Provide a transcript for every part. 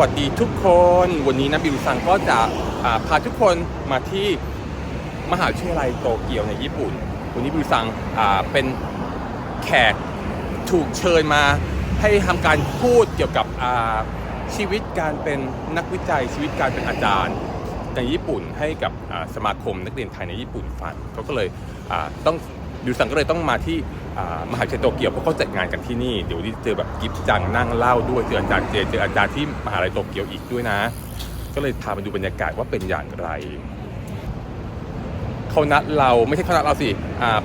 วัสดีทุกคน วันนี้นะบิวซังก็จะาพาทุกคนมาที่มหาวิทยาลัยโตเกียวในญี่ปุ่น วันนี้บิวซังเป็นแขกถูกเชิญมาให้ทำการพูดเกี่ยวกับชีวิตการเป็นนักวิจัยชีวิตการเป็นอาจารย์ในญี่ปุ่นให้กับสมาคมนักเรียนไทยในญี่ปุ่นฟังเขาก็เลยต้อง บิวซังก็เลยต้องมาที่มหาวิทยาลัยโตเกียวเพราะเขาจัดงานกันที่นี่เดี๋ยวนี้เจอแบบกิฟจังนั่งเล่าด้วยเจออาจารย์เจเจออาจารย์ที่มหาวิทยาลัยโตเกียวอีกด้วยนะ ก็เลยพามาดูบรรยากาศว่าเป็นอย่างไรเขานัดเราไม่ใช่เขานัดเราสิ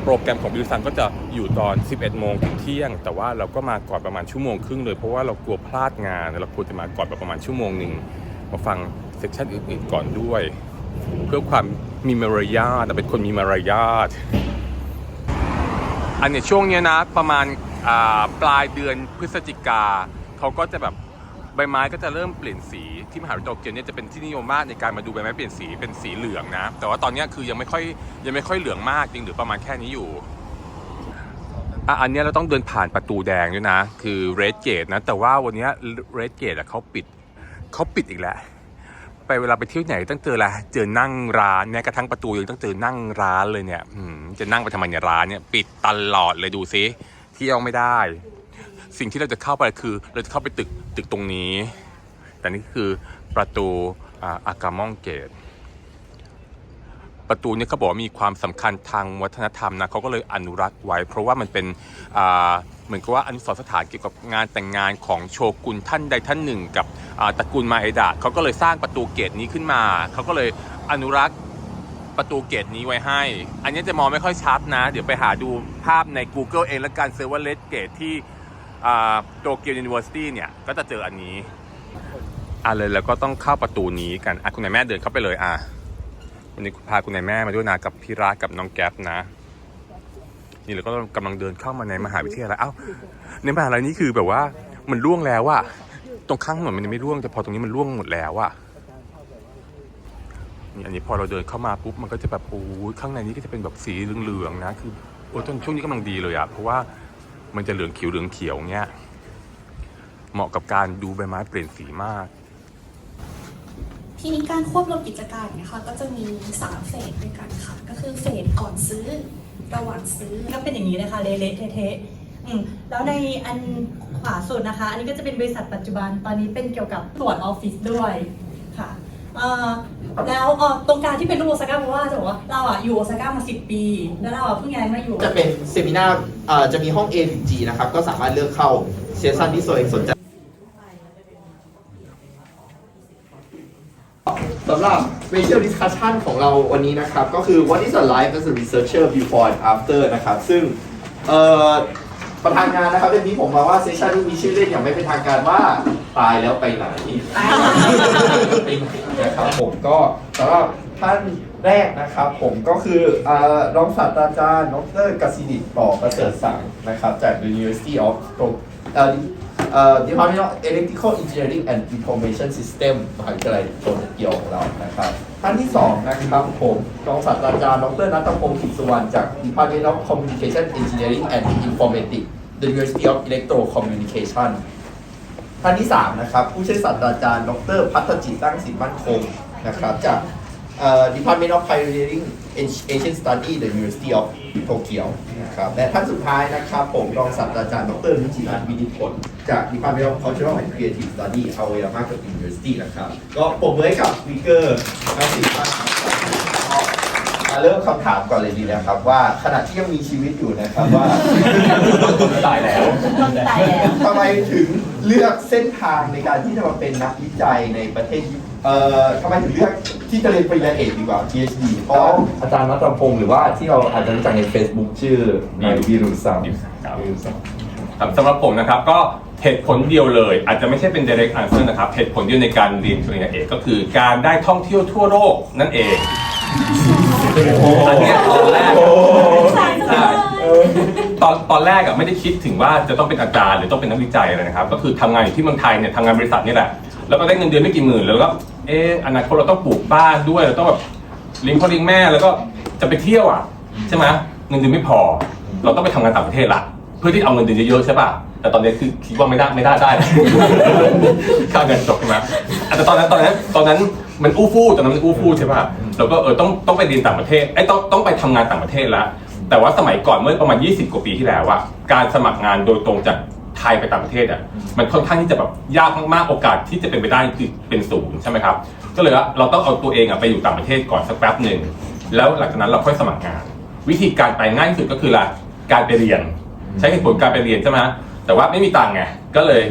โปรแกรมของบิวซังก็จะอยู่ตอน 11 โมงถึงเที่ยง แต่ว่าเราก็มาก่อนประมาณชั่วโมงครึ่งเลยเพราะว่าเรากลัวพลาดงานเราควรจะมาก่อนประมาณชั่วโมงหนึ่งมาฟังเซสชันอื่นๆก่อนด้วย เพื่อความมีมารยาทเป็นคนมีมารยาท อันเนี้ยช่วงเนี้ยนะประมาณอ่าปลายเดือนพฤศจิกาเขาก็จะแบบใบไม้ก็จะเริ่มเปลี่ยนสีที่มหาวิทยาลัยโตเกียวเนี่ยจะเป็นที่นิยมมากในการมาดูใบไม้เปลี่ยนสีเป็นสีเหลืองนะ แต่ว่าตอนเนี้ยคือยังไม่ค่อยยังไม่ค่อยเหลืองมากจริงหรือประมาณแค่นี้อยู่อะอันเนี้ยเราต้องเดินผ่านประตูแดงด้วยนะ คือเรดเกตนะแต่ว่าวันเนี้เรดเกตอะเขาปิดเขาปิดอีกแล้ว ไปเวลาไปเที่ยวไหนต้องเจออะไรเจอนั่งร้านแม้กระทั่งประตูยังต้องเจอนั่งร้านเลยเนี่ยจะนั่งไปทำไมเนี่ยร้านเนี่ยปิดตลอดเลยดูซิเที่ยวไม่ได้ สิ่งที่เราจะเข้าไปคือ เราจะเข้าไปตึกตึกตรงนี้ แต่นี่คือประตูอาอากามองเกตประตูเนี่ยเขาบอกมีความสำคัญทางวัฒนธรรมนะเขาก็เลยอนุรักษ์ไว้ เพราะว่ามันเป็นอ่า เหมือนกับว่าอนุสรสถานเกี่ยวกับงานแต่งงานของโชกุนท่านใดท่านหนึ่ง กับตระกูลมาเอดะเขาก็เลยสร้างประตูเกตนี้ขึ้นมา เขาก็เลยอนุรักษ์ประตูเกตนี้ไว้ให้ อันนี้จะมองไม่ค่อยชัดนะ เดี๋ยวไปหาดูภาพใน Google เองแล้วกันเซิร์ฟว่าเลดเกตที่โตเกียวยูนิเวอร์ซิตี้เนี่ยก็จะเจออันนี้อะเลยแล้วก็ต้องเข้าประตูนี้กันอะคุณนายแม่เดินเข้าไปเลยอะวันนี้พาคุณนายแม่มาด้วยนะกับพี่รักกับน้องแก๊ปนะ นี่เราก็กำลังเดินเข้ามาในมหาวิทยาลัยเอ้าในมหาลัยนี้คือแบบว่ามันร่วงแล้วอะตรงข้างถนนมันยังไม่ร่วงแต่พอตรงนี้มันร่วงหมดแล้วอะนี่อันนี้พอเราเดินเข้ามาปุ๊บมันก็จะแบบโอ้ยข้างในนี้ก็จะเป็นแบบสีเหลืองๆนะคือโอ้ตอนช่วงนี้กำลังดีเลยอะเพราะว่ามันจะเหลืองเขียวเหลืองเขียวเงี้ยเหมาะกับการดูใบไม้เปลี่ยนสีมาก ทีนี้การควบรวมกิจการเนี่ยค่ะก็จะมี3เฟสด้วยกันค่ะ ก็คือเฟสก่อนซื้อระหว่างซื้อก็เป็นอย่างนี้เลยค่ะเละๆเทะๆอืมแล้วในอันขวาสุดนะคะ อันนี้ก็จะเป็นบริษัทปัจจุบันตอนนี้เป็นเกี่ยวกับตรวจออฟฟิศด้วยค่ะเอ่อแล้วเอ่อตรงกลางที่เป็นรูปโอซาก้าเพราะว่าจะบอกว่าเราอะอยู่โอซาก้ามา10ปี แล้วเราอะเพิ่งย้ายมาอยู่ จะเป็นเซมินาร์เอ่อจะมีห้อง A ถึง G นะครับ ก็สามารถเลือกเข้าเซสชันที่ตัวเองสนใจำหรับ Racial Discussion ของเราวันนี้นะครับ ก็คือ What is a life as a researcher before and after นะครับ ซึ่งประธานงานนะครับเป็นที่ผมมาว่าเซสชันนี้มีชื่อเล่นอย่างไม่เป็นทางการว่าตายแล้วไปไหนนะครับผมก็สำหรับท่านแรกนะครับ ผมก็คืออ่ารองศาสตราจารย์ ดรกสิดิตต่อประเสริฐสังนะครับ จาก University of Pro เอ่อเอ่อ Department of Electrical Engineering and Information System มหาวิทยาลัยโตเกียวของเรานะครับท่านที่สองนะครับผมรองศาสตราจารย์ดรนัทพงศ์กิจสุวรรณจาก Department of Communication Engineering and Informatics The University of Electro Communication ท่านที่3นะครับผู้ช่วยศาสตราจารย์ ดรพัฒจิตตั้งสินมั่นคงนะครับจาก Department of Pioneering Asian Study The University of Tokyo นะครับและท่านสุดท้ายนะครับผมรองศาสตราจารย์ดรนิจิรัตน์วินิตผลจาก Department of Cultural and Creative Study อ o ยามากับ University นะครับ ก็ปรบมือให้กับสปีกเกอร์ทั้งสี่ท่านครับมาเริ่มคำถามก่อนเลยดีนะครับ ว่าขณะที่ยังมีชีวิตอยู่นะครับว่าตายแล้วตายแล้วทำไมถึงเลือกเส้นทางในการที่จะมาเป็นนักวิจัยในประเทศญี่ปุ่น เอ่อทำไมถึงเลือกที่จะเรียนปริญญาเอกดีกว่า PhD เพราะก็ว่าอาจารย์นัทพงศ์หรือว่าที่เราอาจจะรู้จักใน Facebook ชื่อนายวิรุซังวิรุซังครับวิรุซังครับสำหรับผมนะครับก็เหตุผลเดียวเลย อาจจะไม่ใช่เป็น direct answer นะครับเหตุผลเดียวในการเรียนปริญญาเอกก็คือการได้ท่องเที่ยวทั่วโลกนั่นเองอันเนี้ยตอนแรกใช่ตอนตอนแรกอะไม่ได้คิดถึงว่าจะต้องเป็นอาจารย์หรือต้องเป็นนักวิจัยอะไรนะครับ ก็คือทำงานอยู่ที่เมืองไทยเนี่ยทำงานบริษัทนี่แหละแล้วก็ได้เงินเดือนไม่กี่หมื่นแล้วก็ เอออนาคตเราต้องปลูกบ้านด้วยเราต้องแบบเลี้ยงพ่อเลี้ยงแม่แล้วก็จะไปเที่ยวอะใช่ไหมเงินเดือนไม่พอ เราต้องไปทำงานต่างประเทศละเพื่อที่เอาเงินเดือนเยอะๆใช่ป่ะแต่ตอนนี้คือคิดว่าไม่ได้ไม่ได้ได้ ค่าเงินตกใช่ไหมอะแต่ตอนนั้นตอนนั้นตอนนั้นมันอู้ฟู่ตอนนั้นมันอู้ฟู่ใช่ป่ะแล้วก็เออต้องต้องไปเรียนต่างประเทศไอ้ยต้องต้องไปทำงานต่างประเทศล้วแต่ว่าสมัยก่อนเมื่อประมาณ 20 กว่าปีที่แล้วอะการสมัครงานโดยตรงจาก ไทยไปต่างประเทศอะมันค่อนข้างที่จะแบบยากมากๆโอกาสที่จะเป็นไปได้คือเป็นศูนย์ใช่ไหมครับก็เลยว่าเราต้องเอาตัวเองอะไปอยู่ต่างประเทศก่อนสักแป๊บหนึ่งแล้วหลังจากนั้นเราค่อยสมัครงาน วิธีการไปง่ายที่สุดก็คือละการไปเรียน ใช้เหตุผลการไปเรียนใช่ไหมแต่ว่าไม่มีตังค์ไงก็เลย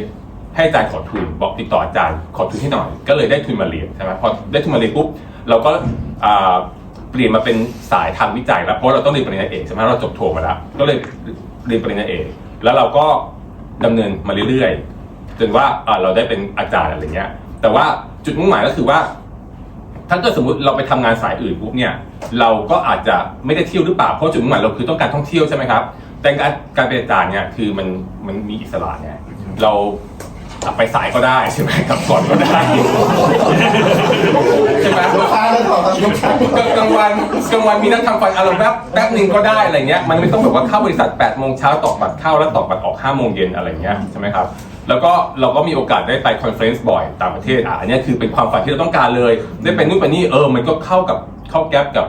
ให้อาจารย์ขอทุนบอกติดต่ออาจารย์ขอทุนให้หน่อย ก็เลยได้ทุนมาเรียนใช่ไหมพอได้ทุนมาเรียนปุ๊บเราก็อ่าเปลี่ยนมาเป็นสายทางวิจัยแล้วเพราะเราต้องเรียนปริญญาเอกใช่ไหมเราจบโทมาแล้วก็เลยเรียนปริญญาเอกแล้วเราก็ ดำเนินมาเรื่อยๆ จนว่าเราได้เป็นอาจารย์อะไรเงี้ย แต่ว่าจุดมุ่งหมายก็คือว่า ถ้าเกิดสมมติเราไปทำงานสายอื่นปุ๊บเนี่ย เราก็อาจจะไม่ได้เที่ยวหรือเปล่า เพราะจุดมุ่งหมายเราคือต้องการท่องเที่ยวใช่ไหมครับ แต่การการเป็นอาจารย์เนี่ยคือมันมันมีอิสระไงเรา ไปสายก็ได้ใช่ไหมกลับก่อนก็ได้ใช่ไหมลูกค้าเลอครับลูกค้ากลางวันกลางวันมีนักทำฟันอารมณ์แป๊บแป๊บหนึ่งก็ได้อะไรเงี้ยมันไม่ต้องแบบว่าเข้าบริษัท8ปดโมงเช้าตอกบัตรเข้าแล้วตอกบัตรออก5้าโมงเย็นอะไรเงี้ยใช่ไหมครับแล้วก็เราก็มีโอกาสได้ไปคอนเฟรนซ์บ่อยต่างประเทศอะอันนี้คือเป็นความฝันที่เราต้องการเลย ได้ไปนู่นไปนี่เออมันก็เข้ากับเข้าแก๊ปกับ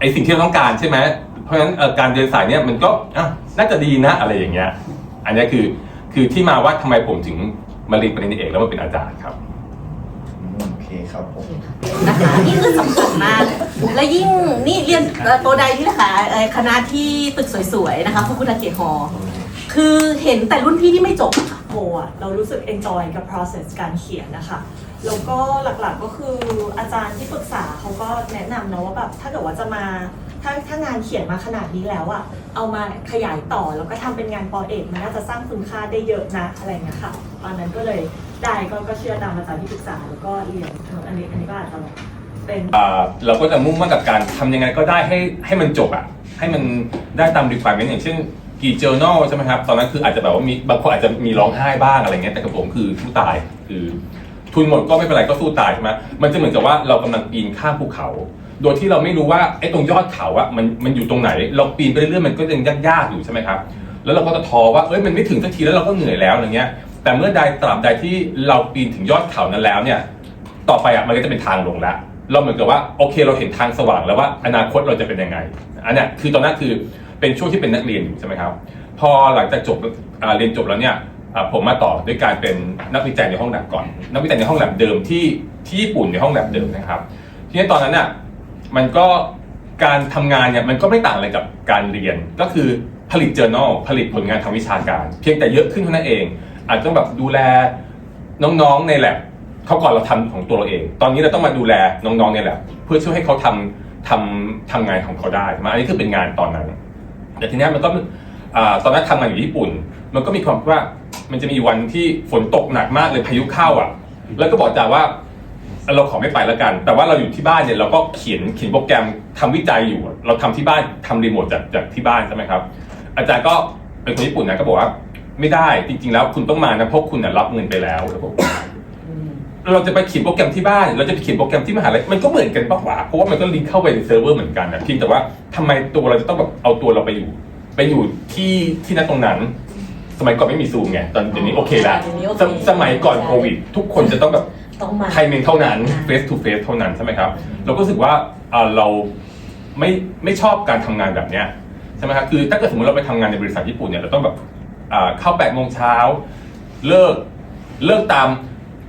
ไอสิ่งที่เราต้องการใช่ไหมเพราะฉะนั้นการเดินสายเนี้ยมันก็อะน่าจะดีนะอะไรอย่างเงี้ยอันนี้คือ คือที่มาว่าทำไมผมถึงมาเรียนปริญญาเอกแล้วมาเป็นอาจารย์ครับโอเคครับผม นะคะนี่คือสำคัญมาก และยิ่งนี่เรียนเอ่อโปรไดนี่นะคะเอ่อคณะที่ตึกสวยๆนะคะพระคุณเกียรติฮอลล์คือเห็นแต่รุ่นพี่ที่ไม่จบอะค่ะโมอะเรารู้สึก enjoy กับ process การเขียนนะคะ แล้วก็หลักๆก็คืออาจารย์ที่ปรึกษาเขาก็แนะนำนะว่าแบบถ้าเกิดว่าจะมา ถ้าถ้างานเขียนมาขนาดนี้แล้วอะเอามาขยายต่อแล้วก็ทำเป็นงานปอเอกมันน่าจะสร้างคุณค่าได้เยอะนะอะไรเงี้ยค่ะ ตอนนั้นก็เลยได้ก็ก็เชื่อตามอาจารย์ที่ปรึกษาแล้วก็เรียนอันนี้อันนี้ก็อาจจะเป็นเราก็จะมุ่งมั่นกับการทำยังไงก็ได้ให้ให้มันจบอะให้มันได้ตาม requirement อย่างเช่นกี่ journal ใช่ไหมครับ ตอนนั้นคืออาจจะแบบว่ามีบางคนอาจจะมีร้องไห้บ้างอะไรเงี้ยแต่กับผมคือสู้ตายคือทุนหมดก็ไม่เป็นไรก็สู้ตายใช่ไหมมันจะเหมือนกับว่าเรากำลังปีนข้ามภูเขา โดยที่เราไม่รู้ว่าไอ้ตรงยอดเขาอะมันมันอยู่ตรงไหน เราปีนไปเรื่อยๆมันก็ยังยากๆอยู่ใช่ไหมครับ แล้วเราก็จะท้อว่าเอ้ยมันไม่ถึงสักทีแล้วเราก็เหนื่อยแล้วอะไรเงี้ย แต่เมื่อใดตราบใดที่เราปีนถึงยอดเขานั้นแล้วเนี่ย ต่อไปอะมันก็จะเป็นทางลงแล้วเราเหมือนกับว่าโอเคเราเห็นทางสว่างแล้วว่าอนาคตเราจะเป็นยังไง อันเนี้ยคือตอนนั้นคือเป็นช่วงที่เป็นนักเรียนอยู่ใช่ไหมครับ พอหลังจากจบเรียนจบแล้วเนี่ยผมมาต่อด้วยการเป็นนักวิจัยในห้องแลบก่อน นักวิจัยในห้องแลบเดิมที่ที่ญี่ปุ่นในห้องแลบเดิมนะครับ ทีนี้ตอนนั้นน่ะ มันก็การทำงานเนี่ยมันก็ไม่ต่างอะไรกับการเรียน ก็คือผลิต journal ผลิตผลงานทางวิชาการ เพียงแต่เยอะขึ้นเท่านั้นเอง อาจจะต้องแบบดูแลน้องๆในแลบเขาก่อนเราทำของตัวเราเอง ตอนนี้เราต้องมาดูแลน้องๆในแลบเพื่อช่วยให้เขาทำทำทำงานของเขาได้ใช่ไหมอันนี้คือเป็นงานตอนนั้น แต่ทีนี้มันก็อตอนนั้นทำงานอยู่ญี่ปุ่น มันก็มีความว่ามันจะมีวันที่ฝนตกหนักมากเลยพายุเข้าอะ แล้วก็บอกจ่าว่า เราขอไม่ไปแล้วกัน แต่ว่าเราอยู่ที่บ้านเนี่ยเราก็เขียนเขียนโปรแกรมทำวิจัยอยู่ เราทำที่บ้านทำรีโมทจากจากที่บ้านใช่ไหมครับ อาจารย์ก็เป็นคนญี่ปุ่นนะก็บอกว่า ไม่ได้จริง ๆ แล้วคุณต้องมานะเพราะคุณน่ะรับเงินไปแล้วแล้วผมเราจะไปเขียนโปรแกรมที่บ้าน เราจะไปเขียนโปรแกรมที่มหาลัยมันก็เหมือนกันปะวะเพราะว่ามันก็ลิงก์เข้าไปในเซิร์ฟเวอร์เหมือนกันนะเพียงแต่ว่าทำไมตัวเราจะต้องแบบเอาตัวเราไปอยู่ ไปอยู่ที่ที่นั่นตรงนั้น สมัยก่อนไม่มีซูมไงตอนเดี๋ยวนี้โอเคละเดี๋ยวนี้โอเคสมสมัยก่อนโควิด ทุกคนจะต้องแบบ ต้องมา ไทยเมนเท่านั้น face to face เท่านั้นใช่ไหมครับ เราก็รู้สึกว่าอ่าเราไม่ไม่ชอบการทำงานแบบเนี้ยใช่ไหมครับคือถ้าเกิดสมมติเราไปทำงานในบริษัทญี่ปุ่นเนี่ยเราต้องแบบอ่าเข้า8ปดโมงเช้าเลิกเลิกตาม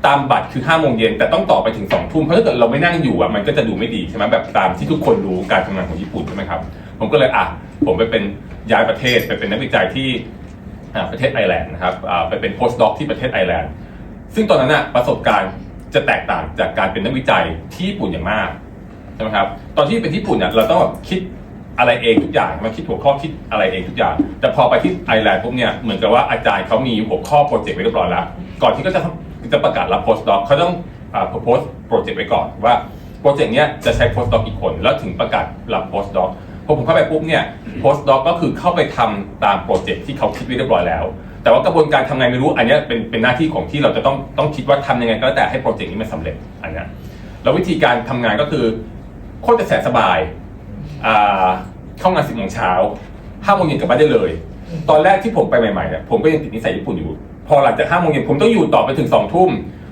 ตามบัตรคือ5้าโมงเย็นแต่ต้องต่อไปถึง2องทุ่มเพราะถ้าเกิดเราไม่นั่งอยู่อะมันก็จะดูไม่ดีใช่ไหมแบบตามที่ทุกคนรู้การทำงานของญี่ปุ่นใช่ไหมครับ ผมก็เลยอะผมไปเป็นย้ายประเทศไปเป็นนักวิจัยที่อ่าประเทศไอร์แลนด์นะครับอ่าไปเป็น post doc ที่ประเทศไอร์แลนด์ ซึ่งตอนนั้นอะประสบการณ์ จะแตกต่างจากการเป็นนักวิจัยที่ญี่ปุ่นอย่างมากใช่ไหมครับตอนที่เป็นที่ญี่ปุ่นเนี่ยเราต้องแบบคิดอะไรเองทุกอย่างมาคิดหัวข้อคิดอะไรเองทุกอย่าง แต่พอไปที่ไอร์แลนด์ปุ๊บเนี่ยเหมือนกับว่าอาจารย์เขามีหัวข้อโปรเจกต์ไว้เรียบร้อยแล้วก่อนที่เขาจะจะประกาศรับ post doc เขาต้องอ่า propose โปรเจกต์ไว้ก่อนว่าโปรเจกต์เนี้ยจะใช้ post doc กี่คนแล้วถึงประกาศรับ post doc พอผมเข้าไปปุ๊บเนี่ย post doc ก็คือเข้าไปทำตามโปรเจกต์ที่เขาคิดไว้เรียบร้อยแล้ว แต่ว่ากระบวนการทำไงไม่รู้อันนี้เป็นเป็นหน้าที่ของที่เราจะต้องต้องคิดว่าทำยังไงก็แล้วแต่ให้โปรเจกต์นี้มันสำเร็จอันนี้แล้ววิธีการทำงานก็คือโคตรจะแสนสบายเข้างานสิบโมงเช้าห้าโมงเย็นกลับบ้านได้เลย ตอนแรกที่ผมไปใหม่ๆเนี่ยผมก็ยังติดนิสัยญี่ปุ่นอยู่ พอหลังจากห้าโมงเย็นผมต้องอยู่ต่อไปถึงสองทุ่ม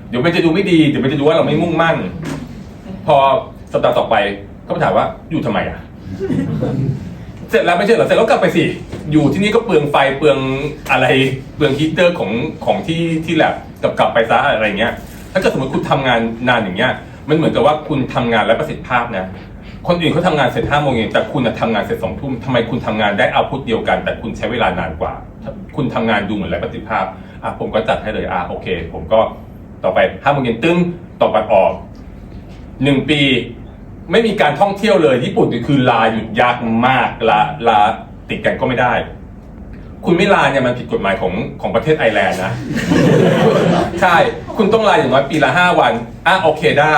เดี๋ยวมันจะดูไม่ดีเดี๋ยวมันจะดูว่าเราไม่มุ่งมั่น พอสัปดาห์ต่อไปก็มาถามว่าอยู่ทำไมอะ ร็จแล้วไม่ใช่เหรอเสร็จแล้วกลับไปสิ อยู่ที่นี่ก็เปลืองไฟเปลืองอะไรเปลืองฮีเตอร์ของของที่ที่แลบกับกลับไปซะอะไรเงี้ย ถ้าเกิดสมมติคุณทำงานนานอย่างเงี้ย มันเหมือนกับว่าคุณทำงานและประสิทธิภาพนะ คนอื่นเขาทำงานเสร็จห้าโมงเย็นแต่คุณทำงานเสร็จสองทุ่มทำไมคุณทำงานได้เอาพุทเดียวกัน แต่คุณใช้เวลานานกว่า คุณทำงานดูเหมือนไรประสิทธิภาพอะผมก็จัดให้เลยอะโอเค ผมก็ต่อไปห้าโมงเย็นตึ้งต่อไปออกหนึ่งปี ไม่มีการท่องเที่ยวเลย ญี่ปุ่นคือลาหยุดยากมากลาลาติดกันก็ไม่ได้ คุณไม่ลาเนี่ยมันผิดกฎหมายของของประเทศไอร์แลนด์นะ ใช่ คุณต้องลาอย่างน้อยปีละห้าวันอะโอเคได้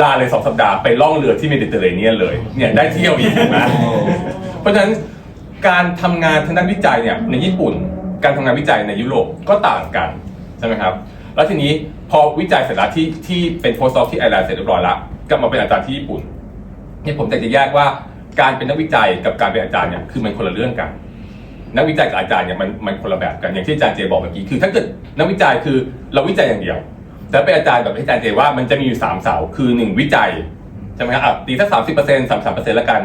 ลาเลยสองสัปดาห์ไปล่องเรือที่เมดิเตอร์เรเนียนเลย เนี่ยได้เที่ยวอีกนะเพราะฉะนั้นการทำงานทางด้านวิจัยเนี่ยในญี่ปุ่น การทำงานวิจัยในยุโรปก็ต่างกันใช่ไหมครับ แล้วทีนี้พอวิจัยเสร็จแล้วที่ที่เป็นโพสต์ที่ไอร์แลนด์เสร็จเรียบร้อยแล้วกลับมาเป็นอาจารย์ที่ญี่ปุ่นเนี่ยผมอยากจะแยกว่าการเป็นนักวิจัยกับการเป็นอาจารย์เนี่ยคือมันคนละเรื่องกัน นักวิจัยกับอาจารย์เนี่ยมันมันคนละแบบกันอย่างที่อาจารย์เจบอกเมื่อกี้คือ ถ้าเกิดนักวิจัยคือเราวิจัยอย่างเดียวแต่เป็นอาจารย์แบบที่อาจารย์เจว่ามันจะมีอยู่สามเสาคือหนึ่งวิจัยใช่ไหมครับอะตีสักสามสิบเปอร์เซ็นต์สามสามเปอร์เซ็นต์ละกัน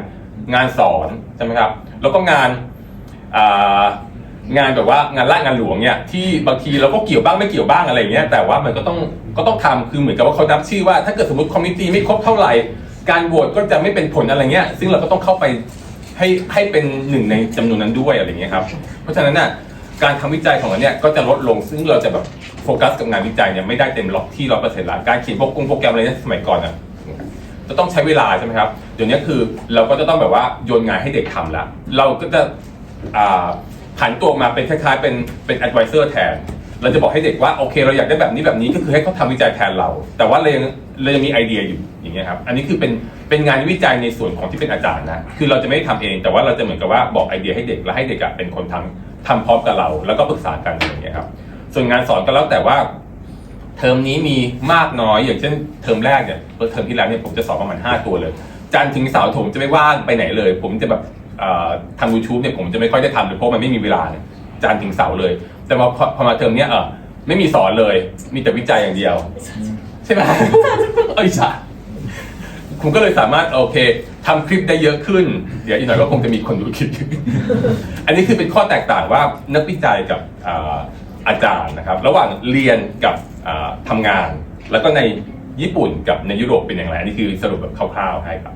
งานสอนใช่ไหมครับแล้วก็งานงานแบบว่างานละงานหลวงเนี่ยที่บางทีเราก็เกี่ยวบ้างไม่เกี่ยวบ้างอะไรเงี้ยแต่ว่ามันก็ต้องก็ต้องทำคือเหมือนกับว่าเขานับชื่อว่าถ้าเกิดสมมติคอมมิตี้ไม่ครบเท่าไหร่ การโหวตก็จะไม่เป็นผลอะไรเงี้ย ซึ่งเราก็ต้องเข้าไปให้ให้เป็นหนึ่งในจำนวนนั้นด้วยอะไรเงี้ยครับ เพราะฉะนั้นน่ะการทำวิจัยของเราเนี่ยก็จะลดลง ซึ่งเราจะแบบโฟกัสกับงานวิจัยเนี่ยไม่ได้เต็มหรอกที่ร้อยเปอร์เซ็นต์ละการเขียนโปรแกรมโปรแกรมอะไรเนี่ยสมัยก่อนอะจะต้องใช้เวลาใช่ไหมครับ เดี๋ยวนี้คือเราก็จะต้องแบบว่าโยนงานให้เด็กทำละ เราก็จะอ่าผันตัวมาเป็นคล้ายๆเป็นเป็น advisor แทน เราจะบอกให้เด็กว่าโอเค เราอยากได้แบบนี้แบบนี้ก็คือให้เขาทำวิจัยแทนเรา แต่ว่าเรายังเรายังมีไอเดียอยู่อย่างเงี้ยครับอันนี้คือเป็นเป็นงานวิจัยในส่วนของที่เป็นอาจารย์นะคือเราจะไม่ได้ทำเอง แต่ว่าเราจะเหมือนกับว่าบอกไอเดียให้เด็กแล้วให้เด็กอะเป็นคนทำทำพร้อมกับเรา แล้วก็ปรึกษากันอย่างเงี้ยครับส่วนงานสอนก็แล้วแต่ว่า เทอมนี้มีมากน้อยอย่างเช่นเทอมแรกเนี่ยเทอมที่แล้วเนี่ยผมจะสอนประมาณ5ตัวเลย จันทร์ถึงเสาร์ผมจะไม่ว่างไปไหนเลย ผมจะแบบเอ่อทำยูทูบเนี่ยผมจะไม่ค่อยได้ทำเลยเพราะมันไม่มีเวลาเนี่ยจันทร์ถึงเสาร์เลย แต่พอพอพอมาเทอมเนี้ยเออไม่มีสอนเลย มีแต่วิจัยอย่างเดียว ใช่ไหมเอ้ยใช่ผมก็เลยสามารถโอเคทำคลิปได้เยอะขึ้น เดี๋ยวอีกหน่อยก็คงจะมีคนดูคลิป อันนี้คือเป็นข้อแตกต่างว่านักวิจัยกับอ่าอาจารย์นะครับ ระหว่างเรียนกับอ่าทำงาน แล้วก็ในญี่ปุ่นกับในยุโรปเป็นอย่างไรอันนี้คือสรุปแบบคร่าวๆให้ครับ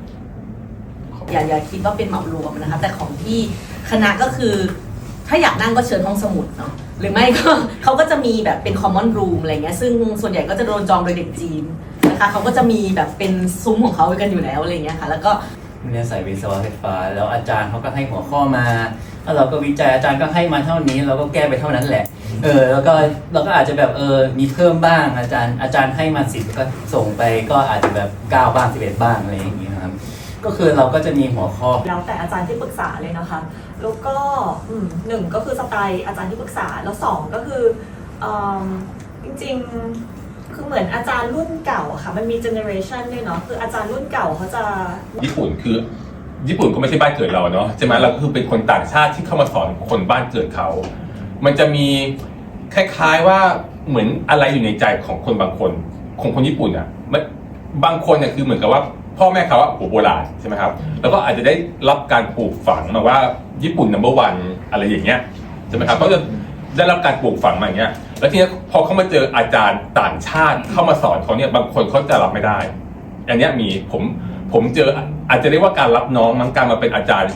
อย่าอย่าคิดว่าเป็นเหมารวมนะคะ แต่ของที่คณะก็คือ ถ้าอยากนั่งก็เชิญห้องสมุดเนาะหรือไม่ก็เขาก็จะมีแบบเป็น common room อะไรเงี้ยซึ่งส่วนใหญ่ก็จะโดนจองโดยเด็กจีนนะคะเขาก็จะมีแบบเป็นซุ้มของเขากันอยู่แล้วอะไรเงี้ยค่ะ แล้วก็เรียนสายวิศวะไฟฟ้า แล้วอาจารย์เขาก็ให้หัวข้อมาแล้วเราก็วิจัยอาจารย์ก็ให้มาเท่านี้ เราก็แก้ไปเท่านั้นแหละ เออ แล้วก็เราก็อาจจะแบบเออมีเพิ่มบ้างอาจารย์ อาจารย์ให้มาสิบก็ส่งไปก็อาจจะแบบเก้าบ้างสิบเอ็ดบ้างอะไรอย่างเงี้ยครับก็คือเราก็จะมีหัวข้อแล้วแต่อาจารย์ที่ปรึกษาเลยนะคะ แล้วก็หนึ่งก็คือสไตล์อาจารย์ที่ปรึกษา แล้วสองก็คืออจริงๆ คือเหมือนอาจารย์รุ่นเก่าค่ะ มันมีเจเนอเรชันด้วยเนาะ คืออาจารย์รุ่นเก่าเขาจะ ญี่ปุ่นคือ ญี่ปุ่นก็ไม่ใช่บ้านเกิดเราเนาะ ใช่ไหมเราก็คือเป็นคนต่างชาติที่เข้ามาสอนคนบ้านเกิดเขา มันจะมีคล้ายๆว่าเหมือนอะไรอยู่ในใจของคนบางคน ของคนญี่ปุ่นอะบางคนเนี่ยคือเหมือนกับว่า พ่อแม่เขาอะหัวโบราณใช่ไหมครับ แล้วก็อาจจะได้รับการปลูกฝังมาว่าญี่ปุ่น number one อะไรอย่างเงี้ยใช่ไหมครับเขาจะได้รับการปลูกฝังมาอย่างเงี้ย แล้วทีนี้พอเขามาเจออาจารย์ต่างชาติเข้ามาสอนเขาเนี่ยบางคนเขาจะรับไม่ได้ อันเนี้ยมีผมผมเจออาจจะเรียกว่าการรับน้องมั้งการมาเป็นอาจารย์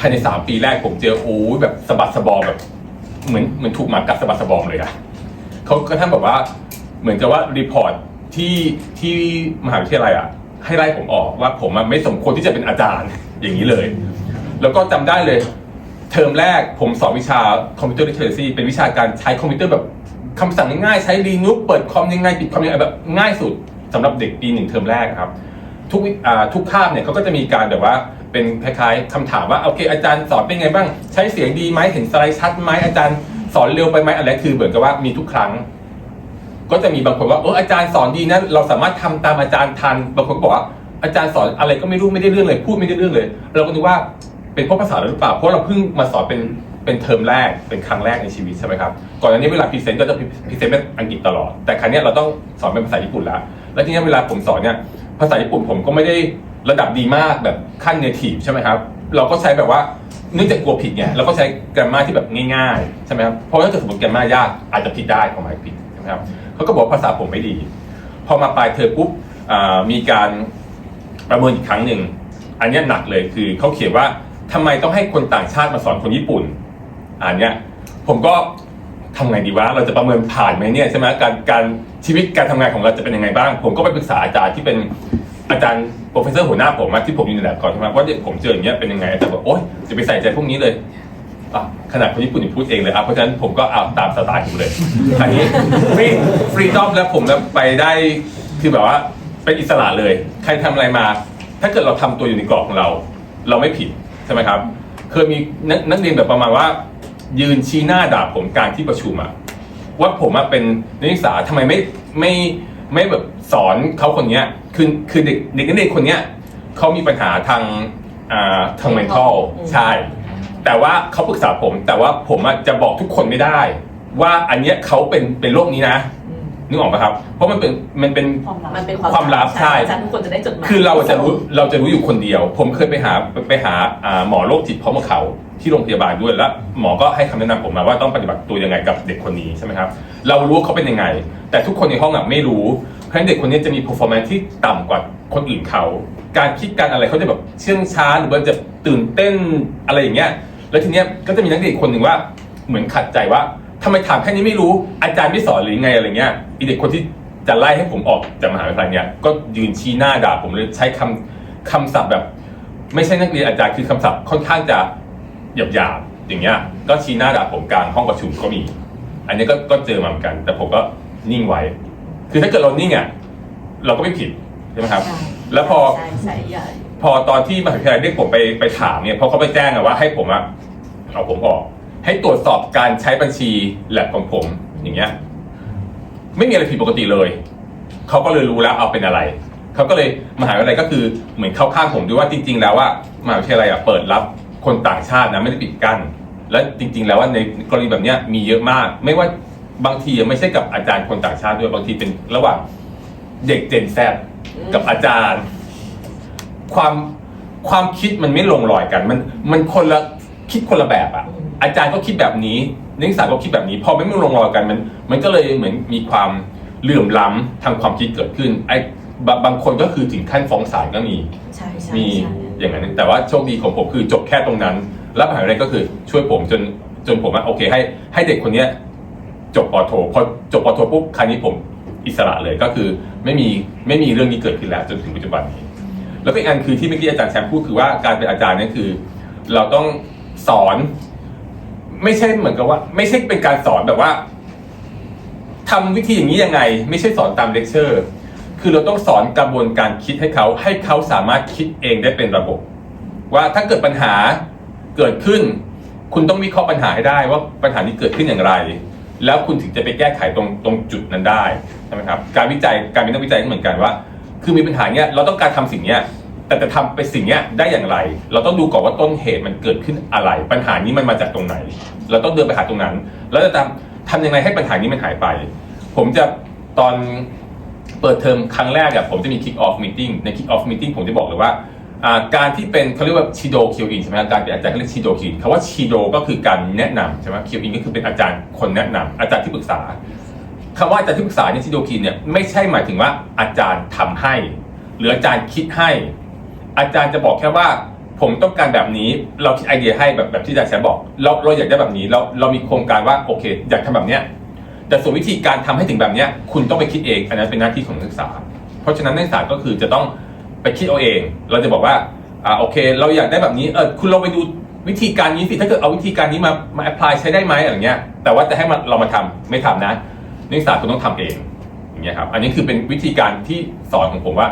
ภายในสามปีแรกผมเจอโอ้ยแบบสะบัดสะบอมแบบ เหมือนเหมือนถูกหมากัดสะบัดสะบอมเลยอะเขากระทั่งแบบว่า เหมือนกับว่ารีพอร์ตที่ที่มหาวิทยาลัยอะ ให้ไล่ผมออกว่าผมไม่สมควรที่จะเป็นอาจารย์อย่างนี้เลย แล้วก็จำได้เลย เทอมแรกผมสอนวิชาคอมพิวเตอร์ลิเทอเรซีเป็นวิชาการใช้คอมพิวเตอร์แบบคำสั่งง่ายๆใช้รีนุกเปิดคอมยังไงปิดคอมยังไงแบบง่ายสุดสำหรับเด็กปีหนึ่งเทอมแรกครับ ทุกทุกคาบเนี่ยเขาก็จะมีการแบบว่าเป็นคล้ายๆคำถามว่าโอเค อาจารย์สอนเป็นไงบ้าง ใช้เสียงดีไหมเห็นสไลด์ชัดไหมอาจารย์สอนเร็วไปไหมอะไรคือเหมือนกับว่ามีทุกครั้ง ก็จะมีบางคนว่าเอออาจารย์สอนดีนะเราสามารถทำตามอาจารย์ทันบางคนก็บอกว่าอาจารย์สอนอะไรก็ไม่รู้ไม่ได้เรื่องเลยพูดไม่ได้เรื่องเลย เราก็นึกว่าเป็นเพราะภาษาหรือเปล่าเพราะเราเพิ่งมาสอนเป็นเป็นเทอมแรกเป็นครั้งแรกในชีวิตใช่ไหมครับก่อนหน้านี้เวลาพรีเซนต์ก็จะพรีเซนต์เป็นอังกฤษตลอด แต่ครั้งนี้เราต้องสอนเป็นภาษาญี่ปุ่นแล้วแล้วทีนี้เวลาผมสอนเนี่ยภาษาญี่ปุ่นผมก็ไม่ได้ระดับดีมากแบบขั้นเนทีฟใช่ไหมครับเราก็ใช้แบบว่าเนื่องจากกลัวผิดเนี่ยเราก็ใช้แกรมมาที่แบบง่ายๆใช่ไหมครับเพราะถ้าเกิดสมมติแกรมมายากอาจจะผิดได้ของหมายผิดใช่ไหมครับ เขาก็บอกภาษาผมไม่ดี พอมาปลายเทอมปุ๊บมีการประเมินอีกครั้งหนึ่ง อันเนี้ยหนักเลยคือเขาเขียนว่าทำไมต้องให้คนต่างชาติมาสอนคนญี่ปุ่น อันเนี้ยผมก็ทำไงดีวะเราจะประเมินผ่านไหมเนี่ยใช่ไหมการการชีวิตการทำงานของเราจะเป็นยังไงบ้าง ผมก็ไปปรึกษาอาจารย์ที่เป็นอาจารย์โปรเฟสเซอร์หัวหน้าผมที่ผมอยู่ในแลบก่อนใช่ไหมว่าเนี่ยผมเจออย่างเงี้ยเป็นยังไงอาจารย์บอกโอ๊ยจะไปใส่ใจพวกนี้เลย อะขนาดคนญี่ปุ่นยังพูดเองเลยอะเพราะฉะนั้นผมก็เอาตามสไตล์ผมเลยอันนี้ฟรีฟรีดอมแล้วผมแล้วไปได้คือแบบว่าเป็นอิสระเลย ใครทำอะไรมา ถ้าเกิดเราทำตัวอยู่ในกรอบของเรา เราไม่ผิดใช่ไหมครับ เคยมีนักนักเรียนแบบประมาณว่า ยืนชี้หน้าด่าผมกลางที่ประชุมอะว่าผมอะเป็นนักศึกษาทำไมไม่ไม่ไม่แบบสอนเขาคนเนี้ยคือคือเด็กเด็กนักเรียนคนเนี้ยเขามีปัญหาทางอ่าทาง mental อืมใช่ แต่ว่าเขาปรึกษาผม แต่ว่าผมอะจะบอกทุกคนไม่ได้ ว่าอันเนี้ยเขาเป็นเป็นโรคนี้นะอืมนึกออกไหมครับ เพราะมันเป็นมันเป็นมันเป็นความลับใช่ อาจารย์ทุกคนจะได้จดหมายคือเราจะรู้เราจะรู้อยู่คนเดียว ผมเคยไปหาไปหาอ่าหมอโรคจิตพร้อมกับเขาที่โรงพยาบาลด้วยแล้วหมอก็ให้คำแนะนำผมมาว่าต้องปฏิบัติตัวยังไงกับเด็กคนนี้ใช่ไหมครับ เรารู้ว่าเขาเป็นยังไง แต่ทุกคนในห้องอะไม่รู้เพราะฉะนั้นเด็กคนนี้จะมี performance ที่ต่ำกว่าคนอื่นเขา การคิดการอะไรเขาจะแบบเชื่องช้าหรือว่าจะตื่นเต้นอะไรอย่างเงี้ย แล้วทีเนี้ยก็จะมีนักเรียนคนหนึ่งว่าเหมือนขัดใจว่าทำไมถามแค่นี้ไม่รู้อาจารย์ไม่สอนหรือไงอะไรเงี้ยอีเด็กคนที่จะไล่ให้ผมออกจากมหาวิทยาลัยเนี่ยก็ยืนชี้หน้าด่าผมเลยใช้คำคำศัพท์แบบ ไม่ใช่นักเรียนอาจารย์คือคำศัพท์ค่อนข้างจะหยาบหยาบๆอย่างเงี้ยก็ชี้หน้าด่าผมกลางห้องประชุมก็มี อันนี้ก็ก็เจอมาเหมือนกัน แต่ผมก็นิ่งไว้ คือถ้าเกิดเรานิ่งอะเราก็ไม่ผิดใช่ไหมครับใช่แล้วพอ ใช่ใช่ใช่ พอตอนที่มหาวิทยาลัยเรียกผมไปไปถามเนี่ยเพราะเขาไปแจ้งอะว่าให้ผมอะเอาผมออก ให้ตรวจสอบการใช้บัญชีแลบของผมอย่างเงี้ย ไม่มีอะไรผิดปกติเลยเขาก็เลยรู้แล้วเอาเป็นอะไรเขาก็เลยมหาวิทยาลัยก็คือเหมือนเข้าข้างผมด้วยว่าจริง ๆ แล้วว่ามหาวิทยาลัยอะเปิดรับคนต่างชาตินะไม่ได้ปิดกั้นและจริง ๆ แล้วว่าในกรณีแบบเนี้ยมีเยอะมาก ไม่ว่าบางทีไม่ใช่กับอาจารย์คนต่างชาติด้วยบางทีเป็นระหว่างเด็กเจนแซกับอาจารย์ ความความคิดมันไม่ลงรอยกัน มันมันคนละคิดคนละแบบอะอาจารย์ก็คิดแบบนี้นักศึกษาก็คิดแบบนี้ พอไม่ลงรอยกันมัน มันก็เลยเหมือนมีความเหลื่อมล้ำทางความคิดเกิดขึ้นไอ้บางบางคนก็คือถึงขั้นฟ้องศาลก็มีใช่ใช่มีใช่อย่างนั้นแต่ว่าโชคดีของผมคือจบแค่ตรงนั้น แล้วมหาวิทยาลัยก็คือช่วยผมจนจนผมว่าโอเคให้ให้เด็กคนเนี้ยจบปอโทพอจบปอโทปุ๊บคราวนี้ผมอิสระเลยก็คือไม่มีไม่มีเรื่องนี้เกิดขึ้นแล้วจนถึงปัจจุบันนี้ แล้วก็อีกอันคือที่เมื่อกี้อาจารย์แชมป์พูดคือว่าการเป็นอาจารย์นี่คือ เราต้องสอน ไม่ใช่เหมือนกับว่า ไม่ใช่เป็นการสอนแบบว่าทำวิธีอย่างนี้ยังไง ไม่ใช่สอนตามเลคเชอร์คือเราต้องสอนกระบวนการคิดให้เขา ให้เขาสามารถคิดเองได้เป็นระบบ ว่าถ้าเกิดปัญหาเกิดขึ้น คุณต้องวิเคราะห์ปัญหาให้ได้ว่าปัญหานี้เกิดขึ้นอย่างไร แล้วคุณถึงจะไปแก้ไขตรงตรงจุดนั้นได้ใช่ไหมครับ การวิจัยการเป็นนักวิจัยก็เหมือนกันว่า คือมีปัญหาเนี้ยเราต้องการทำสิ่งเนี้ยแต่จะทำไปสิ่งเนี้ยได้อย่างไร เราต้องดูก่อนว่าต้นเหตุมันเกิดขึ้นอะไร ปัญหานี้มันมาจากตรงไหน เราต้องเดินไปหาตรงนั้น แล้วจะทำทำยังไงให้ปัญหานี้มันหายไป ผมจะตอนเปิดเทอมครั้งแรกอะผมจะมี kick off meeting ใน kick off meeting ผมจะบอกเลยว่าการที่เป็นเขาเรียกว่าชิโดคิวอินใช่ไหมครับการเป็นอาจารย์เขาเรียกชิโดคิวคำว่าชิโดก็คือการแนะนำใช่ไหมคิวอินก็คือเป็นอาจารย์คนแนะนำอาจารย์ที่ปรึกษา คำว่าอาจารย์ที่ปรึกษาเนี่ยชิโดคินเนี่ยไม่ใช่หมายถึงว่าอาจารย์ทำให้ หรืออาจารย์คิดให้ อาจารย์จะบอกแค่ว่า ผมต้องการแบบนี้เราคิดไอเดียให้แบบแบบที่อาจารย์แชบอก เราเราอยากได้แบบนี้เราเรามีโครงการว่าโอเค อยากทำแบบเนี้ยแต่ส่วนวิธีการทำให้ถึงแบบเนี้ยคุณต้องไปคิดเองอันนั้นเป็นหน้าที่ของนักศึกษา เพราะฉะนั้นนักศึกษาก็คือจะต้องไปคิดเอาเอง เราจะบอกว่าอ่าโอเค เราอยากได้แบบนี้เออคุณลองไปดูวิธีการนี้สิถ้าเกิดเอาวิธีการนี้มามาแอพพลายใช้ได้ไหมอะไรเงี้ยแต่ว่าจะให้มันเรามาทำไม่ทำนะ นักศึกษาคุณต้องทำเองอย่างเงี้ยครับอันนี้คือเป็นวิธีการที่สอนของผมว่า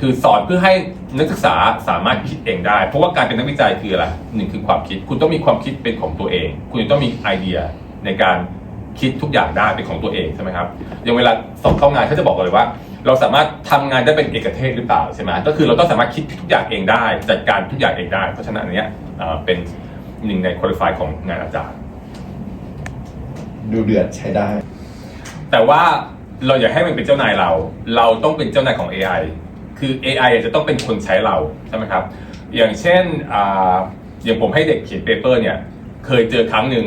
คือสอนเพื่อให้นักศึกษาสามารถคิดเองได้ เพราะว่าการเป็นนักวิจัยคืออะไรหนึ่งคือความคิด คุณต้องมีความคิดเป็นของตัวเอง คุณต้องมีไอเดียในการคิดทุกอย่างได้เป็นของตัวเองใช่ไหมครับอย่างเวลาสอบเข้างานเขาจะบอกเลยว่า เราสามารถทำงานได้เป็นเอกเทศหรือเปล่าใช่ไหมก็คือเราต้องสามารถคิดทุกอย่างเองได้ จัดการทุกอย่างเองได้ เพราะฉะนั้นอันเนี้ยเอ่อเป็นหนึ่งในคุณลิฟายของงานอาจารย์ ดูเดือดใช้ได้ แต่ว่าเราอย่าให้มันเป็นเจ้านายเรา เราต้องเป็นเจ้านายของ AI คือ AI จะต้องเป็นคนใช้เราใช่ไหมครับ อย่างเช่นออย่างผมให้เด็กเขียนเปเปอร์เนี่ย เคยเจอครั้งหนึ่ง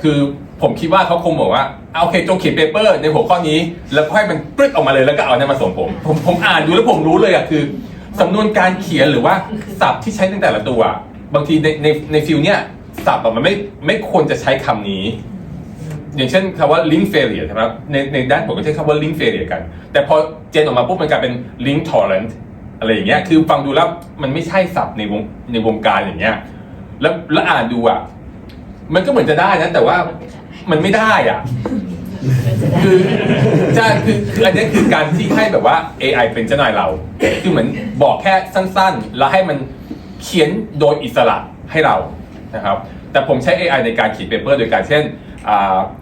คือผมคิดว่าเขาคงบอกว่าเอาโอเคจงเขียนเปเปอร์ในหัวข้อนี้ แล้วให้มันปรึ๊ดออกมาเลยแล้วก็เอาเนี่ยมาส่งผม ผมผมอ่านดูแล้วผมรู้เลยอะคือสำนวนการเขียนหรือว่าศัพท์ที่ใช้ในแต่ละตัว บางทีในในในฟิลเนี่ยศัพท์อะมันไม่ไม่ควรจะใช้คำนี้ อย่างเช่นคำว่า link failure ใช่ไหมครับในในด้านผมก็ใช้คำว่า link failure กัน แต่พอเจนออกมาปุ๊บมันกลายเป็น link tolerant อะไรอย่างเงี้ยคือฟังดูแล้วมันไม่ใช่ศัพท์ในวงในวงการอย่างเงี้ยแล้วแล้วอ่านดูอะมันก็เหมือนจะได้นะแต่ว่ามันไม่ได้อะคือใช่คือคืออันนี้คือการที่ให้แบบว่า AI เป็นเจ้านายเรา คือเหมือนบอกแค่สั้นๆ แล้วให้มันเขียนโดยอิสระให้เรานะครับแต่ผมใช้ AI ในการเขียนเปเปอร์โดยการเช่น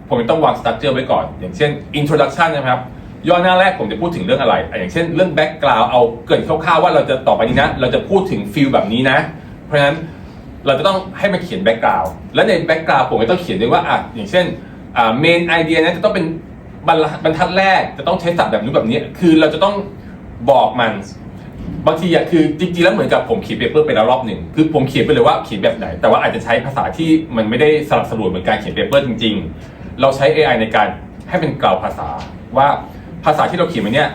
ผมต้องวางสตรัคเจอร์ไว้ก่อน อย่างเช่น introduction นะครับย่อหน้าแรกผมจะพูดถึงเรื่องอะไร อย่างเช่นเรื่อง background เอาเกินคร่าวๆว่าเราจะต่อไปนี้นะ เราจะพูดถึงฟิลแบบนี้นะ เพราะฉะนั้นเราจะต้องให้มันเขียน background และใน background ผมก็ต้องเขียนด้วยว่าอะอย่างเช่นอ่า main idea นั้จะต้องเป็นบรรทัดแรกจะต้องใช้ศัพท์แบบนู้แบบนี้ คือเราจะต้องบอกมัน บางทีอะคือจริงๆแล้วเหมือนกับผมเขียนเปเปอร์ไปแล้วรอบหนึ่งคือผมเขียนไปเลยว่าเขียนแบบไหน แต่ว่าอาจจะใช้ภาษาที่มันไม่ได้สลับสลวยเหมือนการเขียนเปเปอร์จริง ๆ เราใช้ AI ในการให้เป็นกล่าวภาษาว่าภาษาที่เราเขียนมาเนี่ย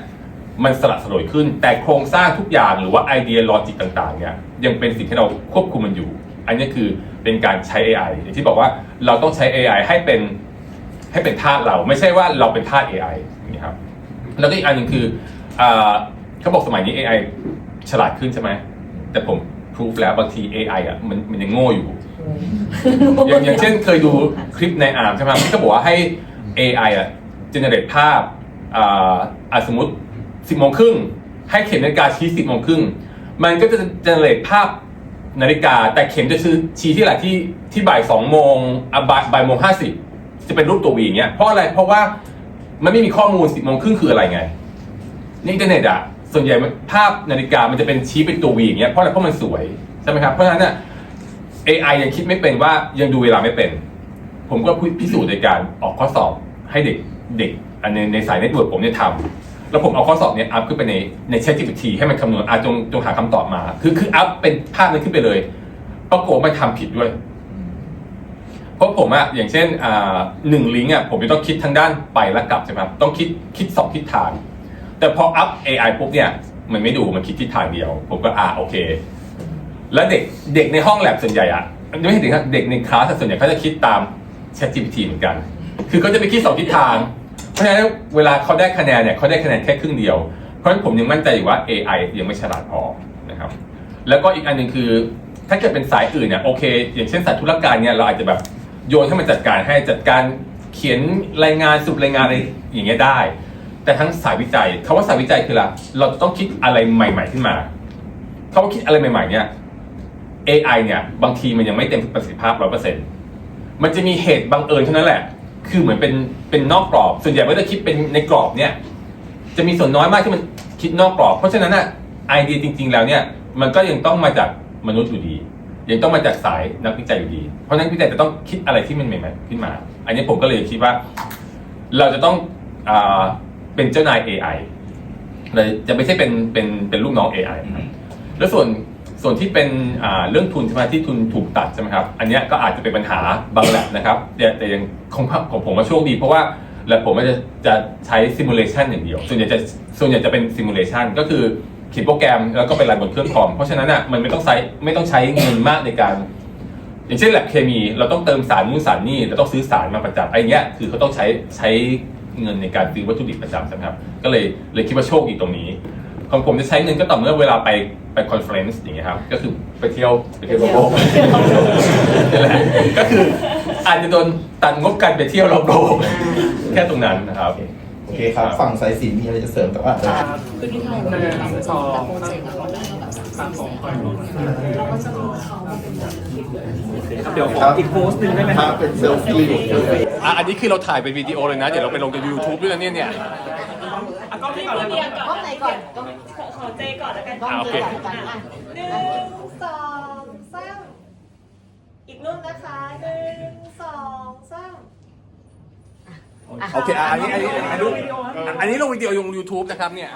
มันสลับสลวยขึ้น แต่โครงสร้างทุกอย่างหรือว่าไอเดียลอจิกต่างๆเนี่ยยังเป็นสิ่งที่เราควบคุมมันอยู่ อันนี้คือเป็นการใช้ AI อย่างที่บอกว่าเราต้องใช้ AI ให้เป็นให้เป็นทาสเราไม่ใช่ว่าเราเป็นทาส AI อย่างนี้ครับแล้วก็อีกอันหนึ่งคือเขาบอกสมัยนี้ AI ฉลาดขึ้นใช่ไหม แต่ผมพิสูจแล้วบางที AI อะมันมันยังโง่อยู่ อย่างอย่างเช่นเคยดูคลิปในอาร์มใช่ไหมที่เขาบอกว่าให้ AI อะ generate ภาพอ่าอะสมมติ10โมงครึ่งให้เข็มนาฬิกาชี้10โมงครึ่งมันก็จะ generate ภาพนาฬิกา แต่เข็มจะชี้ชี้ที่อะไรที่ที่บ่าย2โมงอะบ่ายบ่ายโมง50จะเป็นรูปตัววีอย่างเงี้ยเพราะอะไรเพราะว่ามันไม่มีข้อมูล10โมงครึ่งคืออะไรไงในอินเทอร์เน็ตอะ ส่วนใหญ่ภาพนาฬิกามันจะเป็นชี้เป็นตัววีอย่างเงี้ยเพราะอะไรเพราะมันสวยใช่ไหมครับเพราะฉะนั้นเนี่ย AI ยังคิดไม่เป็นว่ายังดูเวลาไม่เป็น ผมก็พิสูจน์โดยการออกข้อสอบให้เด็กเด็กอันในในสายเน็ตเวิร์กผมเนี่ยทำแล้วผมเอาข้อสอบเนี่ยอัพขึ้นไปในใน ChatGPT ให้มันคำนวณอาจงจงหาคำตอบมา คือคืออัพเป็นภาพนั้นขึ้นไปเลยปรากฏมันทำผิดด้วย เพราะผมอะอย่างเช่นอ่าหนึ่งลิงก์อะผมจะต้องคิดทั้งด้านไปและกลับใช่ไหมครับต้องคิดคิดสองทิศทาง แต่พออัพ AI ปุ๊บเนี่ย มันไม่ดูมันคิดทิศทางเดียว ผมก็อ่าโอเค แล้วเด็กเด็กในห้องแลบส่วนใหญ่อะไม่ใช่เด็กครับเด็กในคลาสส่วนใหญ่เขาจะคิดตาม ChatGPT เหมือนกัน คือเขาจะไปคิดสองทิศทาง เพราะฉะนั้นเวลาเขาได้คะแนนเนี่ยเขาได้คะแนนแค่ครึ่งเดียว เพราะฉะนั้นผมยังมั่นใจอยู่ว่า AI ยังไม่ฉลาดพอนะครับ แล้วก็อีกอันหนึ่งคือถ้าเกิดเป็นสายอื่นเนี่ยโอเค อย่างเช่นสายธุรการเนี่ยเราอาจจะแบบโยนให้มันจัดการให้จัดการเขียนรายงานสุปรายงานอะไรอย่างเงี้ยได้ แต่ทั้งสายวิจัยคาว่าสายวิจัยคืออะไรเราต้องคิดอะไรใหม่ ๆ ขึ้นมาคาว่าคิดอะไรใหม่ ๆ เนี่ย AI เนี่ยบางทีมันยังไม่เต็มประสิทธิภาพร้อยเปอร์เซ็นต์มันจะมีเหตุบังเอิญเท่านั้นแหละ คือเหมือนเป็นเป็นนอกกรอบ ส่วนใหญ่ก็จะคิดเป็นในกรอบเนี่ย จะมีส่วนน้อยมากที่มันคิดนอกกรอบ เพราะฉะนั้นอะไอเดียจริง ๆ แล้วเนี่ยมันก็ยังต้องมาจากมนุษย์อยู่ดี ยังต้องมาจากสายนักวิจัยอยู่ดี เพราะนักวิจัยจะต้องคิดอะไรที่มันใหม่ๆขึ้นมา อันนี้ผมก็เลยคิดว่า เราจะต้องอ เป็นเจ้านาย AI เลยจะไม่ใช่เป็นเป็นเป็นลูกน้อง AI นะครับแล้วส่วนส่วนที่เป็นอ่าเรื่องทุนใช่ไหมที่ทุนถูกตัดใช่ไหมครับ อันเนี้ยก็อาจจะเป็นปัญหาบางแหละนะครับ แต่แต่ยังของของผมว่าโชคดีเพราะว่าแล้วผมก็จะจะใช้ซิมูเลชันอย่างเดียว ส่วนใหญ่จะส่วนใหญ่จะเป็นซิมูเลชันก็คือเขียนโปรแกรมแล้วก็ไปรันบนเครื่องคอม เพราะฉะนั้นอะมันไม่ต้องใช้ไม่ต้องใช้เงินมากในการ อย่างเช่นแลบเคมี เราต้องเติมสารนู่นสารนี่เราต้องซื้อสารมาประจำไอ้เนี้ยคือเขาต้องใช้ใช้ เงินในการซื้อวัตถุดิบประจำใช่ไหมครับ ก็เลยเลยคิดว่าโชคดีตรงนี้ ของผมจะใช้เงินก็ต่อเมื่อเวลาไปไปคอนเฟอเรนซ์อย่างเงี้ยครับ ก็คือไปเที่ยวไปเที่ยวโลกนั่นแหละก็คืออาจจะโดนตัดงบการไปเที่ยวรอบโลกแค่ตรงนั้นนะครับ โอเคครับ ฝั่งสายสินมีอะไรจะเสริมแต่ว่า คือที่เราหนึ่งสอง โปรเจกต์เราได้แบบสามสองเราก็จะมีเขามาเป็นแบบเดี๋ยวขออีกโพสต์นึงได้ไหมครับเป็นเซลฟี่อะอันนี้คือเราถ่ายเป็นวิดีโอเลยนะ เดี๋ยวเราไปลงใน YouTube ด้วยนะเนี่ยเนี่ยกล้องไหนก่อนกล้องไหนก่อนขอเจก่อนแล้วกันอ่าโอเคหนึ่งสองสามอีกนะคะหนึ่งสองสามโอเคอะอันนี้อันนี้อันนี้อันนี้ลงวิดีโอลง YouTube นะครับเนี่ย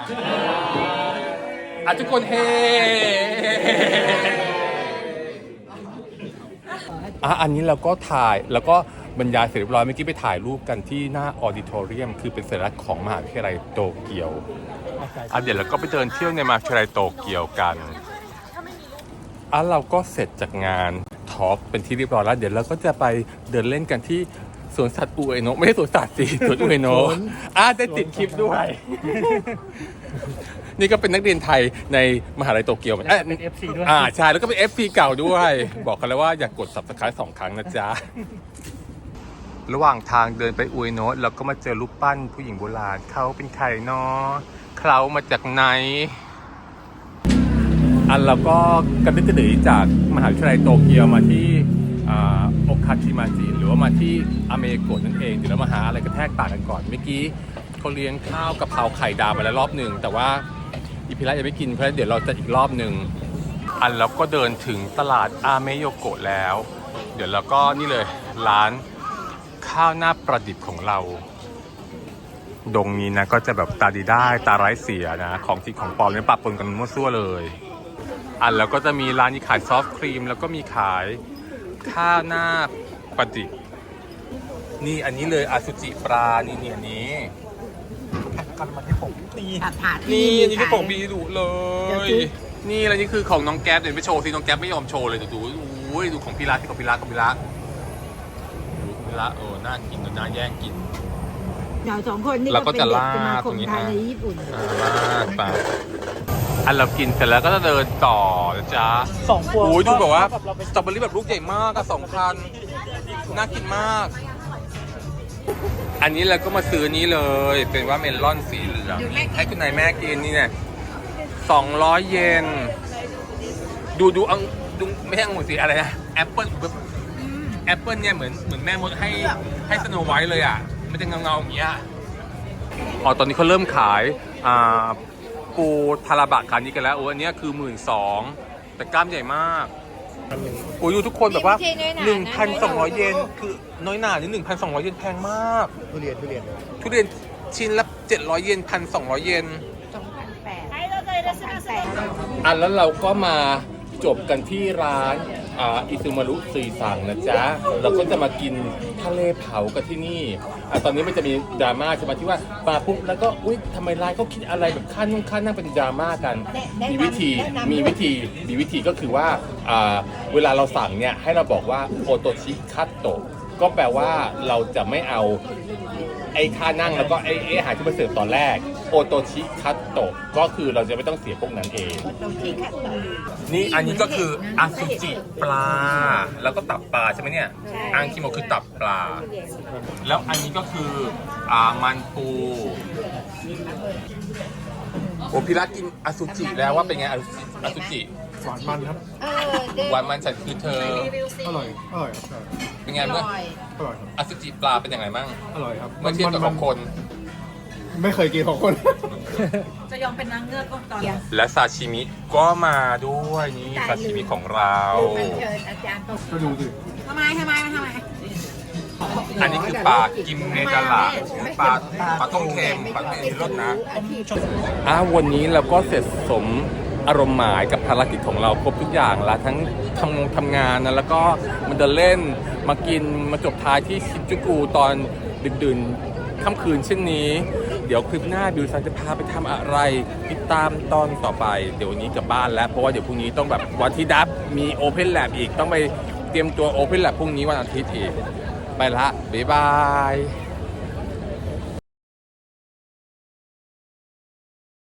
อะทุกคนเฮอะอันนี้เราก็ถ่ายแล้วก็บรรยายเสร็จเรียบร้อยเมื่อกี้ไปถ่ายรูปกันที่หน้าออดิทอเรียม คือเป็นสัญลักษณ์ของมหาวิทยาลัยโตเกียวอะเดี๋ยวเราก็ไปเดินเที่ยวในมหาวิทยาลัยโตเกียวกันอะเราก็เสร็จจากงานทอล์กเป็นที่เรียบร้อยแล้วเดี๋ยวเราก็จะไปเดินเล่นกันที่สวนสัตว์อุเอโนะไม่ใช่สวนสัตว์สิสวนอุเอโนะอะได้ติดคลิปด้วย นี่ก็เป็นนักเรียนไทยในมหาลัยโตเกียวเป็น FC ด้วย อ่าใช่แล้วก็เป็น FC เก่าด้วย บอกกันแล้วว่าอย่ากกด subscribe สองครั้งนะจ๊ะ ระหว่างทางเดินไปอุยโนะเราก็มาเจอรูปปั้นผู้หญิงโบราณเขาเป็นใครเนาะเขามาจากไหน อันเราก็กระดึกกระดือจากมหาวิทยาลัยโตเกียวมาที่อ่าโอคาชิมาจิหรือว่ามาที่อเมโกะนั่นเองเดี๋ยวเรามาหาอะไรกระแทกปากกันก่อนเมื่อกี้เขาเลี้ยงข้าวกะเพราไข่ดาวมาแล้วรอบหนึ่งแต่ว่า อีพิระยังไม่กินเพราะเดี๋ยวเราจะอีกรอบหนึ่งอันเราก็เดินถึงตลาดอาเมโยโกะแล้ว เดี๋ยวเราก็นี่เลยร้านข้าวหน้าประดิษฐ์ของเรา ดงนี้นะก็จะแบบตาดีได้ตาไร้เสียนะ ของจริงของปลอมเนี่ยปะปนกันมั่วซั่วเลย อันแล้วก็จะมีร้านนี้ขายซอฟต์ครีม แล้วก็มีขายข้าวหน้าประดิษฐ์นี่อันนี้เลยอาซูจิปลานี่นี่อันนี้กันมาที่ผม นี่นี่อันนี้คือของบีดุเลยนี่แล้วนี่คือของน้องแก๊ปเดี๋ยวไปโชว์สิน้องแก๊ปไม่ยอมโชว์เลยดูดูอุ้ยดูของพี่รักที่ของพี่รักของพี่รักดูของพี่รักเออน่ากินน่าแย่งกิน เราสองคนนี่เราก็ก็เป็นจะเด็กลาดสมาคตรมงนี้ไทยนะในญี่ปุ่น อ่ามากไปอันเรากินเสร็จแล้วก็จะเดินต่อนะจ๊ะสองพวงโอ้ยดูแบบว่าสตรอเบอรี่แบบลูกใหญ่มากอะสองพันน่ากินมาก อันนี้เราก็มาซื้อนี้เลย เป็นว่าเมลอนสีเหลืองให้คุณนายแม่กินนี่เนี่ยสองร้อยเยน ดูดูอังดูไม่ใช่องุ่นสีอะไรนะแอปเปิลแอปเปิลเนี่ยเหมือนเหมือนแม่มดให้ให้สโนไวท์เลยอะ มันจะเงาเงาๆอย่างเงี้ยอ๋อตอนนี้เขาเริ่มขายอ่าปูทาราบะคันนี้กันแล้วโอ้อันเนี้ยคือหมื่นสองแต่กล้ามใหญ่มาก โอ้ยดูทุกคนแบบว่า1,200เยน คือน้อยหนานี่1,200 เยนแพงมาก ทุเรียนทุเรียนทุเรียนชิ้นละ 700 เยน 1,200 เยนอันแล้วเราก็มาจบกันที่ร้านอ่าอิซูมารุซีซังนะจ๊ะ เราก็จะมากิน ทะเลเผากันที่นี่อะตอนนี้มันจะมีดราม่าใช่ไหมที่ว่ามาปุ๊บแล้วก็อุ้ยทำไมร้านเขาคิดอะไรแบบค่านุ่งค่านั่งเป็นดราม่ากันมีวิธีมีวิธีมีวิธีก็คือว่าอ่าเวลาเราสั่งเนี่ยให้เราบอกว่าโอโตชิคัตโตะก็แปลว่าเราจะไม่เอาไอ้ค่านั่งแล้วก็ไอ้ไอ้อาหารที่มาเสิร์ฟตอนแรก โอโตชิคัตโตะก็คือเราจะไม่ต้องเสียพวกนั้นเองนี่อันนี้ก็คืออาซูจิปลา แล้วก็ตับปลาใช่ไหมเนี่ยอังคิโมคือตับปลา แล้วอันนี้ก็คืออ่ามันปูโอพิรักกินอาซูจิแล้วว่าเป็นไงอาซูจิอาซูจิหวานมันครับหวานมันฉันคือเธออร่อย อร่อยครับเป็นไงเมื่ออร่อยครับอาซูจิปลาเป็นยังไงบ้างอร่อยครับเมื่อเทียบกับของคน ไม่เคยกินของคน จะยอมเป็นนางเงือกก็ตอนและซาชิมิก็มาด้วยนี่ซาชิมิของเราก็ดูสิทำไมทำไมทำไมอันนี้คือปลากิมเมกาลาปลาปลาต้มเค็มปลาเค็มรสนะอ้าวันนี้เราก็เสร็จสมอารมณ์หมายกับภารกิจของเราครบทุกอย่างแล้วทั้งทำงงทำงานนะแล้วก็มันเดินเล่นมากินมาจบท้ายที่ชินจูกุตอนดึกดื่นค่ำคืนเช่นนี้ เดี๋ยวคลิปหน้าบิวซันจะพาไปทำอะไร ติดตามตอนต่อไป เดี๋ยววันนี้กลับบ้านแล้ว เพราะว่าเดี๋ยวพรุ่งนี้ต้องแบบวันที่ดับมีโอเพนแลบอีกต้องไปเตรียมตัวโอเพนแลบพรุ่งนี้วันอาทิตย์อีก ไปละบ๊ายบาย